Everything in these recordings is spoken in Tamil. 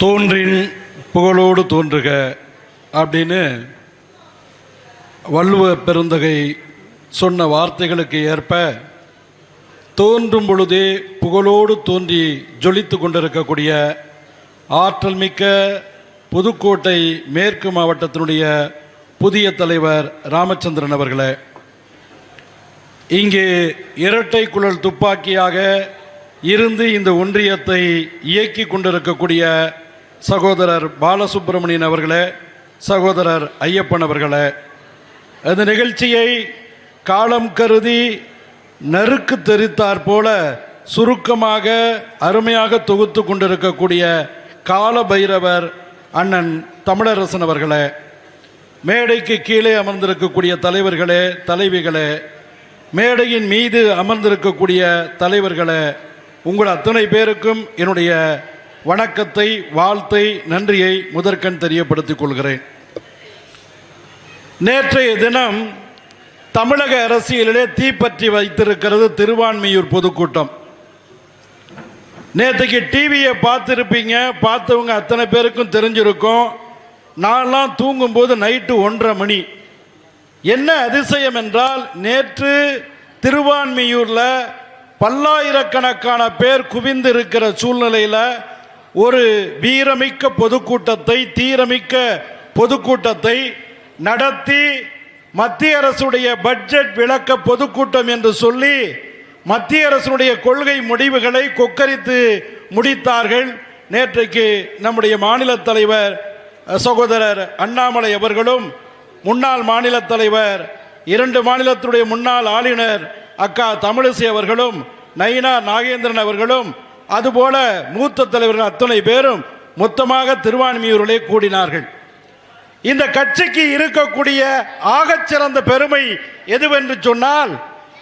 தோன்றின் புகழோடு தோன்றுக அப்படின்னு வள்ளுவ பெருந்தகை சொன்ன வார்த்தைகளுக்கு ஏற்ப தோன்றும் பொழுதே புகழோடு தோன்றி ஜொலித்து கொண்டிருக்கக்கூடிய ஆற்றல் மிக்க புதுக்கோட்டை மேற்கு மாவட்டத்தினுடைய புதிய தலைவர் ராமச்சந்திரன் அவர்களே இங்கே இரட்டை குழல் துப்பாக்கியாக இருந்து இந்த ஒன்றியத்தை இயக்கி கொண்டிருக்கக்கூடிய சகோதரர் பாலசுப்பிரமணியன் அவர்களே சகோதரர் ஐயப்பன் அவர்களே அந்த நிகழ்ச்சியை காலம் கருதி நறுக்கு தெரித்தாற் போல சுருக்கமாக அருமையாக தொகுத்து கொண்டிருக்கக்கூடிய கால பைரவர் அண்ணன் தமிழரசன் அவர்களே மேடைக்கு கீழே அமர்ந்திருக்கக்கூடிய தலைவர்களே தலைவிகளே மேடையின் மீது அமர்ந்திருக்கக்கூடிய தலைவர்களே உங்கள் அத்தனை பேருக்கும் என்னுடைய வணக்கத்தை வாழ்த்தை நன்றியை முதற்கண் தெரியப்படுத்திக் கொள்கிறேன். நேற்றைய தினம் தமிழக அரசியலிலே தீப்பற்றி வைத்திருக்கிறது திருவான்மையூர் பொதுக்கூட்டம். நேற்றுக்கு டிவியை பார்த்துருப்பீங்க பார்த்தவங்க அத்தனை பேருக்கும் தெரிஞ்சிருக்கும். நான்லாம் தூங்கும்போது நைட்டு ஒன்றரை மணி. என்ன அதிசயம் என்றால் நேற்று திருவான்மியூரில் பல்லாயிரக்கணக்கான பேர் குவிந்து இருக்கிற சூழ்நிலையில் ஒரு வீரமிக்க பொதுக்கூட்டத்தை தீரமிக்க பொதுக்கூட்டத்தை நடத்தி மத்திய அரசுடைய பட்ஜெட் விளக்க பொதுக்கூட்டம் என்று சொல்லி மத்திய அரசுடைய கொள்கை முடிவுகளை கொக்கரித்து முடித்தார்கள். நேற்றைக்கு நம்முடைய மாநில தலைவர் சகோதரர் அண்ணாமலை அவர்களும் முன்னாள் மாநில தலைவர் இரண்டு மாநிலத்துடைய முன்னாள் ஆளுநர் அக்கா தமிழிசை அவர்களும் நயினா நாகேந்திரன் அவர்களும் அதுபோல மூத்த தலைவர்கள் அத்தனை பேரும் மொத்தமாக திருவான்மியூரிலே கூடினார்கள். இந்த கட்சிக்கு இருக்கக்கூடிய ஆகச்சிறந்த பெருமை எதுவென்று சொன்னால்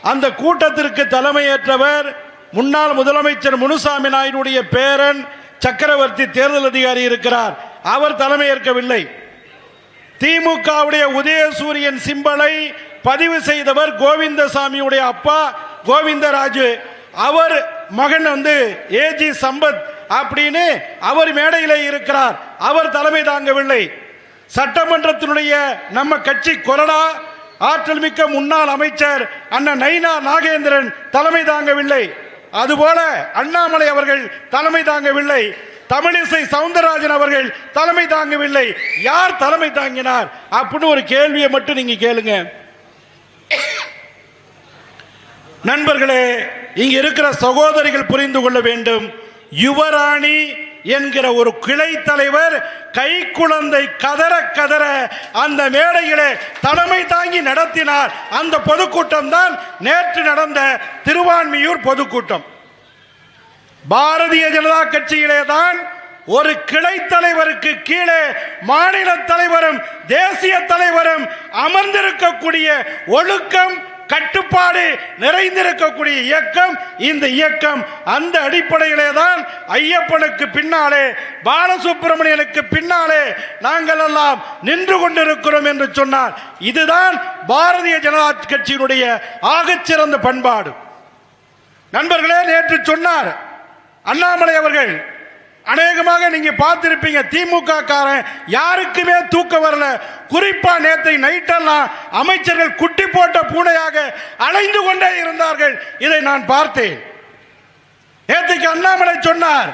அந்த கூட்டத்திற்கு தலைமையேற்றவர் முன்னாள் முதலமைச்சர் முனுசாமி நாயுடைய பேரன் சக்கரவர்த்தி தேர்தல் அதிகாரி இருக்கிறார். அவர் தலைமையேற்கவில்லை. திமுகவுடைய உதயசூரியன் சிம்பலை பதிவு செய்தவர் கோவிந்தசாமியுடைய அப்பா கோவிந்தராஜு. அவர் மகன் வந்து ஏஜி சம்பத் அப்படின்னு அவர் மேடையில் இருக்கிறார். அவர் தலைமை தாங்கவில்லை. சட்டமன்றத்தினுடைய நம்ம கட்சி கொறடா ஆற்றல் மிக்க முன்னாள் அமைச்சர் அண்ணன் நைனா நாகேந்திரன் தலைமை தாங்கவில்லை. அதுபோல அண்ணாமலை அவர்கள் தலைமை தாங்கவில்லை. தமிழிசை சவுந்தரராஜன் அவர்கள் தலைமை தாங்கவில்லை. யார் தலைமை தாங்கினார்? அப்படின்னு ஒரு கேள்வியை மட்டும் நீங்க கேளுங்க. நண்பர்களே இங்க இருக்கிற சகோதரிகள் புரிந்து கொள்ள வேண்டும். யுவராணி என்கிற ஒரு கிளை தலைவர் கை குழந்தை கதற கதற அந்த மேடையிலே தலைமை தாங்கி நடத்தினார். அந்த பொதுக்கூட்டம் தான் நேற்று நடந்த திருவான்மியூர் பொதுக்கூட்டம். பாரதிய ஜனதா கட்சியிலே தான் ஒரு கிளை தலைவருக்கு கீழே மாநில தலைவரும் தேசிய தலைவரும் அமர்ந்திருக்கக்கூடிய ஒழுக்கம் கட்டுப்பாடு நிறைந்திருக்கக்கூடிய இயக்கம் இந்த இயக்கம் அந்த அடிப்படையிலே தான் ஐயப்பனுக்கு பின்னாலே பாலசுப்பிரமணியனுக்கு பின்னாலே நாங்கள் எல்லாம் நின்று கொண்டிருக்கிறோம் என்று சொன்னார் இதுதான் பாரதிய ஜனதா கட்சியினுடைய ஆகச்சிறந்த பண்பாடு. நண்பர்களே நேற்று சொன்னார் அண்ணாமலை அவர்கள் அநேகமாக நீங்க பார்த்திருப்பீங்க திமுக காரன் யாருக்குமே தூக்கம் வரல. குறிப்பா நேற்றை நைட்டெல்லாம் அமைச்சர்கள் குட்டி போட்ட பூனையாக அலைந்து கொண்டே இருந்தார்கள். இதை நான் பார்த்தேன். நேற்றைக்கு அண்ணாமலை சொன்னார்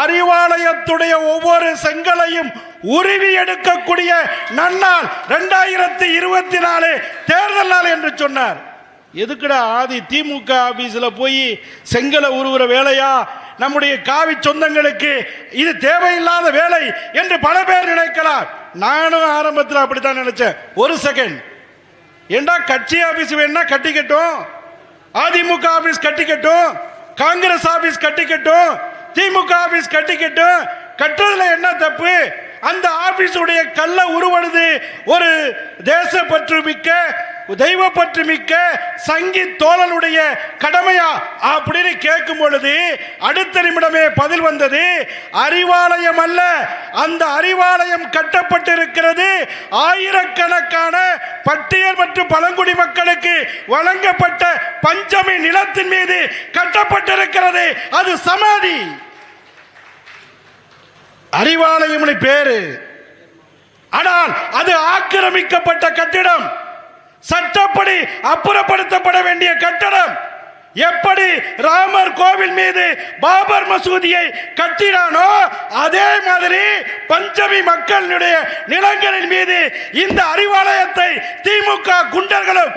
அறிவாலயத்துடைய ஒவ்வொரு செங்கலையும் உருவி எடுக்கக்கூடிய நன்னாள் ரெண்டாயிரத்தி இருபத்தி நாலு தேர்தல் நாள் என்று சொன்னார். எதுக்குடா ஆதி திமுக ஆபீஸ்ல போய் செங்கலை உருவுற வேலையா? நம்முடைய காவி சொந்தங்களுக்கு இது தேவையில்லாத வேலை என்று பல பேர் நினைக்கலாம். நானும் ஆரம்பத்தில் அப்படித்தான் நினைச்சேன். ஒரு செகண்ட் ஏண்டா கட்சி ஆபீஸ் வேணா கட்டிக்கட்டும்? அதிமுக ஆபீஸ் கட்டிக்கட்டும்? காங்கிரஸ் ஆபீஸ் கட்டிக்கட்டும்? திமுக ஆபீஸ் கட்டிக்கட்டும்? கட்டுறதுல என்ன தப்பு? அந்த ஆபீஸ் உடைய கல்ல உருவடுது ஒரு தேசப்பற்று மிக்க தெய்வப்பற்று மிக்க சங்கி தோழனுடைய கடமையா அப்படின்னு கேட்கும் பொழுது அடுத்த நிமிடமே பதில் வந்தது அறிவாலயம் அல்ல. அந்த அறிவாலயம் கட்டப்பட்டிருக்கிறது. ஆயிரக்கணக்கான பட்டியல் மற்றும் பழங்குடி மக்களுக்கு வழங்கப்பட்ட பஞ்சமி நிலத்தின் மீது கட்டப்பட்டிருக்கிறது. அது சமாதி. அறிவாலயம்னு பேரு. ஆனால் அது ஆக்கிரமிக்கப்பட்ட கட்டிடம். சட்டப்படி அப்புறப்படுத்தப்பட வேண்டிய கட்டடம். எப்படி ராமர் கோவில் மீது பாபர் மசூதியை கட்டினானோ அதே மாதிரி பஞ்சமி மக்களுடைய நிலங்களின் மீது இந்த அறிவாலயத்தை திமுக குண்டர்களும்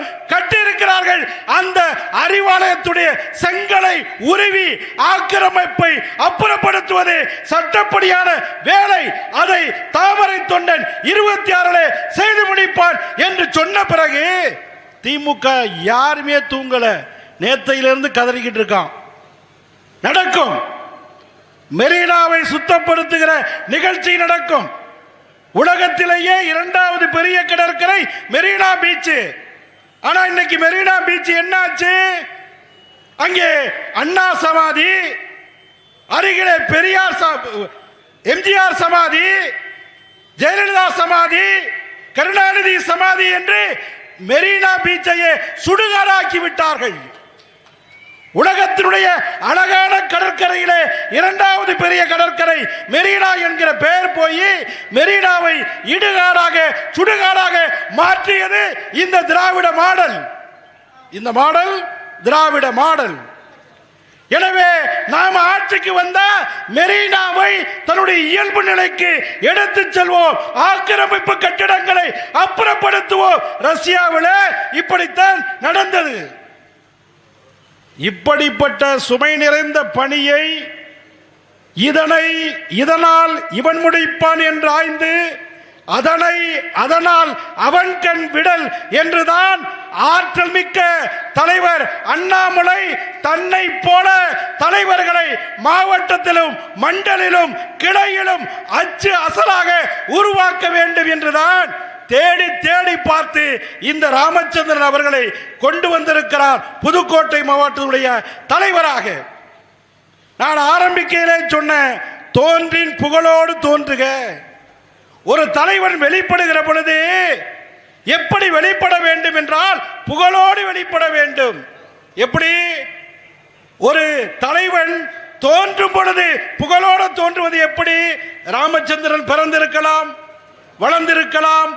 அவர்கள் அந்த அறிவாலயத்துடைய செங்கலை உருவி ஆக்கிரமிப்பை அப்புறப்படுத்துவது சட்டப்படியான வேலை. அதை தாமரை தொண்டன் இருபத்தி ஆறுல செய்து முடிப்பான் என்று சொன்ன பிறகு திமுக யாருமே தூங்கல. நேத்தையிலிருந்து கதறிக்கிட்டு இருக்கான். நடக்கும். மெரினாவை சுத்தப்படுத்துகிற நிகழ்ச்சி நடக்கும். உலகத்திலேயே இரண்டாவது பெரிய கடற்கரை மெரினா பீச்சு. ஆனா இன்னைக்கு மெரினா பீச் என்னாச்சு? அங்கே அண்ணா சமாதி அருகிலே பெரியார் எம்ஜிஆர் சமாதி ஜெயலலிதா சமாதி கருணாநிதி சமாதி என்று மெரினா பீச்சையே சுடுகாடாக்கி விட்டார்கள். உலகத்தினுடைய அழகான கடற்கரையிலே இரண்டாவது பெரிய கடற்கரை மெரினா என்கிற பெயர் போய் மெரினாவை இடுகாடாக சுடுகாடாக மாற்றியது இந்த திராவிட மாடல். இந்த மாடல் திராவிட மாடல். எனவே நாம் ஆட்சிக்கு வந்த மெரினாவை தன்னுடைய இயல்பு நிலைக்கு எடுத்து செல்வோம். ஆக்கிரமிப்பு கட்டிடங்களை அப்புறப்படுத்துவோம். ரஷ்யாவில் இப்படித்தான் நடந்தது. இப்படிப்பட்ட சுமை நிறைந்த பணியை இதனை இதனால் இவன் முடிப்பான் என்று ஆய்ந்து அதனை அதனால் அவன் கண் விடல் என்றுதான் ஆற்றல் மிக்க தலைவர் அண்ணாமலை தன்னை போல தலைவர்களை மாவட்டத்திலும் மண்டலிலும் கிளையிலும் அச்சு அசலாக உருவாக்க வேண்டும் என்றுதான் தேடி தேடி பார்த்து இந்த ராமச்சந்திரன் அவர்களை கொண்டு வந்திருக்கிறார் புதுக்கோட்டை மாவட்டத்துடைய தலைவராக. நான் ஆரம்பிக்கையிலே சொன்ன தோன்றின் புகழோடு தோன்றுக. ஒரு தலைவன் வெளிப்படுகிற பொழுது எப்படி வெளிப்பட வேண்டும் என்றால் புகழோடு வெளிப்பட வேண்டும். எப்படி? ஒரு தலைவன் தோன்றும் பொழுது புகழோடு தோன்றுவது எப்படி? ராமச்சந்திரன் பிறந்திருக்கலாம் வளர்ந்திருக்கலாம்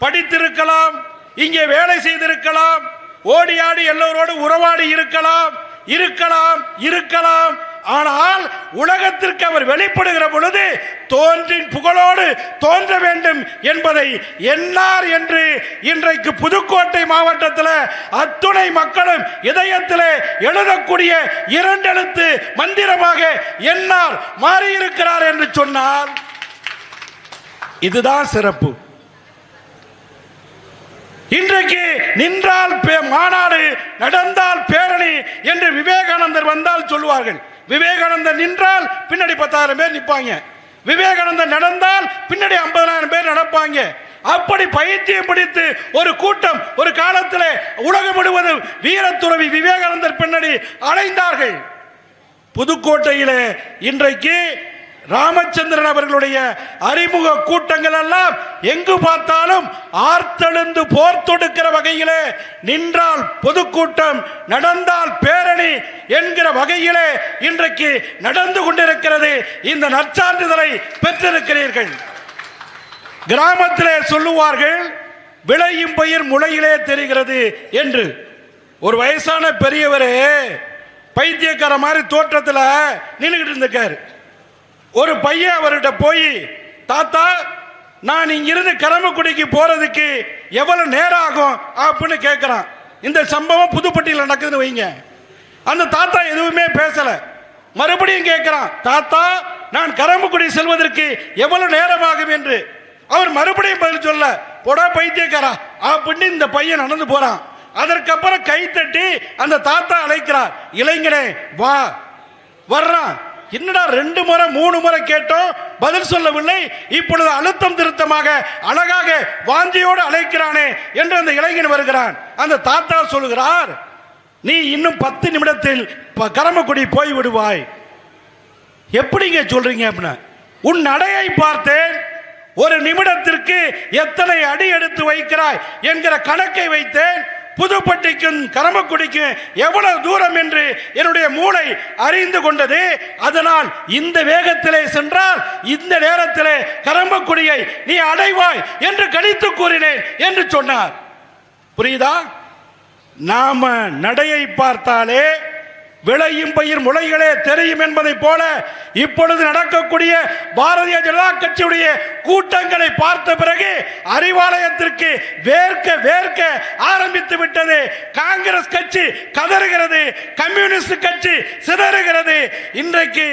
படித்திருக்கலாம் இங்கே வேலை செய்திருக்கலாம் ஓடி ஆடி எல்லோரோடு உறவாடி இருக்கலாம் இருக்கலாம் இருக்கலாம் ஆனால் உலகத்திற்கு அவர் வெளிப்படுகிற பொழுது தோன்றின் புகழோடு தோன்ற வேண்டும் என்பதை என்னார் என்று இன்றைக்கு புதுக்கோட்டை மாவட்டத்தில் அத்துணை மக்களும் இதயத்தில் எழுதக்கூடிய இரண்டெழுத்து மந்திரமாக என்னார் மாறியிருக்கிறார் என்று சொன்னார் இதுதான் சிறப்பு. இன்றைக்கு நின்றால் பே- மாநாடு நடந்தால் பேரணி என்று விவேகானந்தர் வந்தால் சொல்லுவார்கள். விவேகானந்தர் நின்றால் பின்னாடி பத்தாயிரம் பேர் நிற்பாங்க விவேகானந்தர் நடந்தால் பின்னாடி ஐம்பதாயிரம் பேர் நடப்பாங்க. அப்படி பைத்தியம் பிடித்து ஒரு கூட்டம் ஒரு காலத்தில் உலகம் முழுவதும் வீரத்துறவி விவேகானந்தர் பின்னாடி அலைந்தார்கள். புதுக்கோட்டையிலே இன்றைக்கு ராமச்சந்திரன் அவர்களுடைய அறிமுக கூட்டங்கள் எல்லாம் எங்கு பார்த்தாலும் ஆர்த்தெழுந்து போர் தொடுக்கிற வகையிலே நின்றால் பொதுக்கூட்டம் நடந்தால் பேரணி என்கிற வகையிலே இன்றைக்கு நடந்து கொண்டிருக்கிறது. இந்த நற்சான்றிதழை பெற்றிருக்கிறீர்கள். கிராமத்திலே சொல்லுவார்கள் விளையும் பயிர் முளையிலே தெரிகிறது என்று. ஒரு வயசான பெரியவரே பைத்தியக்கார மாதிரி தோற்றத்தில் நின்றுகிட்டு இருந்திருக்காரு. ஒரு பையன் அவர்கிட்ட போய் தாத்தா நான் இங்கிருந்து கரம்பக்குடிக்கு போறதுக்கு எவ்வளவு நேரம் ஆகும்? அப்படின்னு கேட்கிறான் இந்த சம்பவம் புதுப்பட்டியில் நடக்குதுன்னு வைங்க. அந்த தாத்தா எதுவுமே பேசல. மறுபடியும் கேட்கிறான் தாத்தா நான் கரம்பக்குடி செல்வதற்கு எவ்வளவு நேரம் ஆகும் என்று? அவர் மறுபடியும் பதில் சொல்ல போடா பைத்தியக்காரா அப்படின்னு இந்த பையன் நடந்து போறான். அதற்கப்புறம் கை தட்டி அந்த தாத்தா அழைக்கிறார் இளைஞனே வா. வர்றான். என்னடா ரெண்டு முறை மூணு முறை கேட்டோம் பதில் சொல்லவில்லை இப்பொழுது அழுத்தம் திருத்தமாக அழகாக வாந்தியோடு அழைக்கிறானே என்று அந்த இளைஞன் வருகிறான். அந்த தாத்தா சொல்லுகிறார் நீ இன்னும் பத்து நிமிடத்தில் ப- கரமக்குடி போய் விடுவாய் எப்படிங்க சொல்றீங்க? அப்படின்னா உன் நடையை பார்த்தேன் ஒரு நிமிடத்திற்கு எத்தனை அடி எடுத்து வைக்கிறாய்? என்கிற கணக்கை வைத்தேன் புதுப்பட்டிக்கும் கரமக்குடிக்கும் எவ்வளவு தூரம் என்று என்னுடைய மூளை அறிந்து கொண்டது. அதனால் இந்த வேகத்திலே சென்றால் இந்த நேரத்திலே கரம்பக்குடியை நீ அடைவாய் என்று கணித்து கூறினேன் என்று சொன்னார். புரியுதா? நாம நடையை பார்த்தாலே விளையும் பயிர் முளைகளே தெரியும் என்பதைப் போல இப்பொழுது நடக்கக்கூடிய பாரதிய ஜனதா கட்சியுடைய கூட்டங்களை பார்த்த பிறகு அறிவாலயத்திற்கு வேர்க்க வேர்க்க ஆரம்பித்து விட்டது. காங்கிரஸ் கட்சி கதறுகிறது கம்யூனிஸ்ட் கட்சி சிதறுகிறது. இன்றைக்கு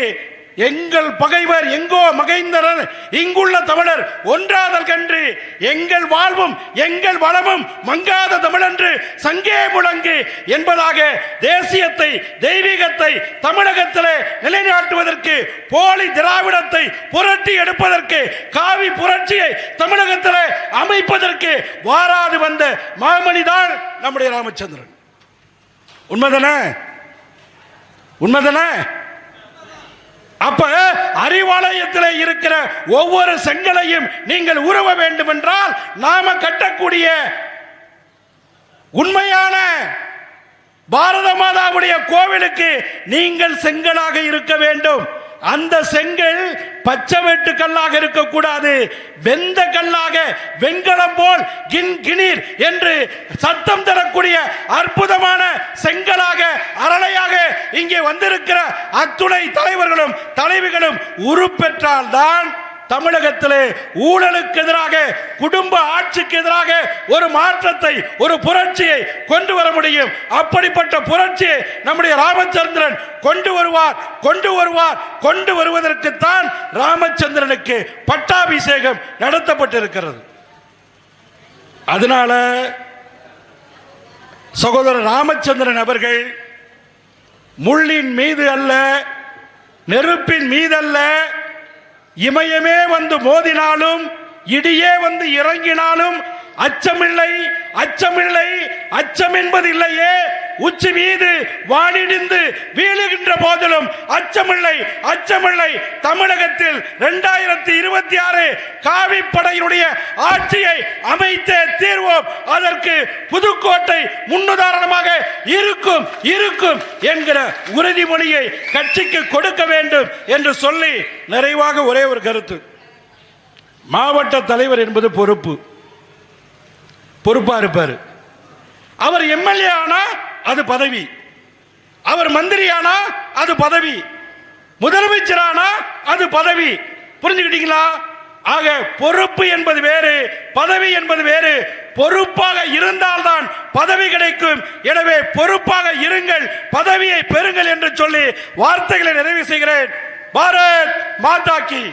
எங்கள் பகைவர் எங்கோ மகைந்தரன் இங்குள்ள தமிழர் ஒன்றாதல் கன்று எங்கள் வாழ்வும் எங்கள் வளமும் மங்காத தமிழன்று சங்கே முழங்கு என்பதாக தேசியத்தை தெய்வீகத்தை தமிழகத்திலே நிலைநாட்டுவதற்கு போலி திராவிடத்தை புரட்டி எடுப்பதற்கு காவி புரட்சியை தமிழகத்திலே அமைப்பதற்கு வாராது வந்த மாமணிதான் நம்முடைய ராமச்சந்திரன். உண்மைதானே? உண்மைதானே? அப்ப அறிவாலயத்தில் இருக்கிற ஒவ்வொரு செங்கலையும் நீங்கள் உருவ வேண்டும் என்றால் நாம கட்டக்கூடிய உண்மையான பாரத மாதாவுடைய கோவிலுக்கு நீங்கள் செங்கலாக இருக்க வேண்டும். அந்த செங்கல் பச்சை வெட்டு கல்லாக இருக்கக்கூடாது. வெந்த கல்லாக வெண்கலம் போல் கின் கிணீர் என்று சத்தம் தரக்கூடிய அற்புதமான செங்கலாக அரளையாக இங்கே வந்திருக்கிற அத்துணை தலைவர்களும் தலைவிகளும் உருப்பெற்றால்தான் தமிழகத்திலே ஊழலுக்கு எதிராக குடும்ப ஆட்சிக்கு எதிராக ஒரு மாற்றத்தை ஒரு புரட்சியை கொண்டு வர முடியும். அப்படிப்பட்ட புரட்சியை நம்முடைய ராமச்சந்திரன் கொண்டு வருவார் கொண்டு வருவார் கொண்டு வருவதற்குத்தான் ராமச்சந்திரனுக்கு பட்டாபிஷேகம் நடத்தப்பட்டிருக்கிறது. அதனால சகோதரர் ராமச்சந்திரன் அவர்கள் முள்ளின் மீது அல்ல நெருப்பின் மீதல்ல இமயமே வந்து மோதினாலும் இடியே வந்து இறங்கினாலும் அச்சமில்லை அச்சமில்லை அச்சம் என்பது இல்லையே உச்சி மீது வானிடிந்து வீழுகின்ற போதிலும் அச்சமில்லை அச்சமில்லை. தமிழகத்தில் இரண்டாயிரத்தி இருபத்தி ஆறு காவிப்படையினுடைய ஆட்சியை அமைத்தே தீர்வோம். அதற்கு புதுக்கோட்டை முன்னுதாரணமாக இருக்கும் இருக்கும் என்கிற உறுதிமொழியை கட்சிக்கு கொடுக்க வேண்டும் என்று சொல்லி நிறைவாக ஒரே ஒரு கருத்து. மாவட்ட தலைவர் என்பது பொறுப்பு. பொறுப்பா இருப்பார். அவர் எம்எல்ஏ ஆனா அது பதவி. அவர் மந்திரி ஆனா அது பதவி. முதலமைச்சர் ஆனா அது பதவி. புரிஞ்சுக்கிட்டீங்களா? ஆக பொறுப்பு என்பது வேறு பதவி என்பது வேறு. பொறுப்பாக இருந்தால்தான் பதவி கிடைக்கும். எனவே பொறுப்பாக இருங்கள் பதவியை பெறுங்கள் என்று சொல்லி வார்த்தைகளை நிறைவு செய்கிறேன். பாரத் மாதாக்கி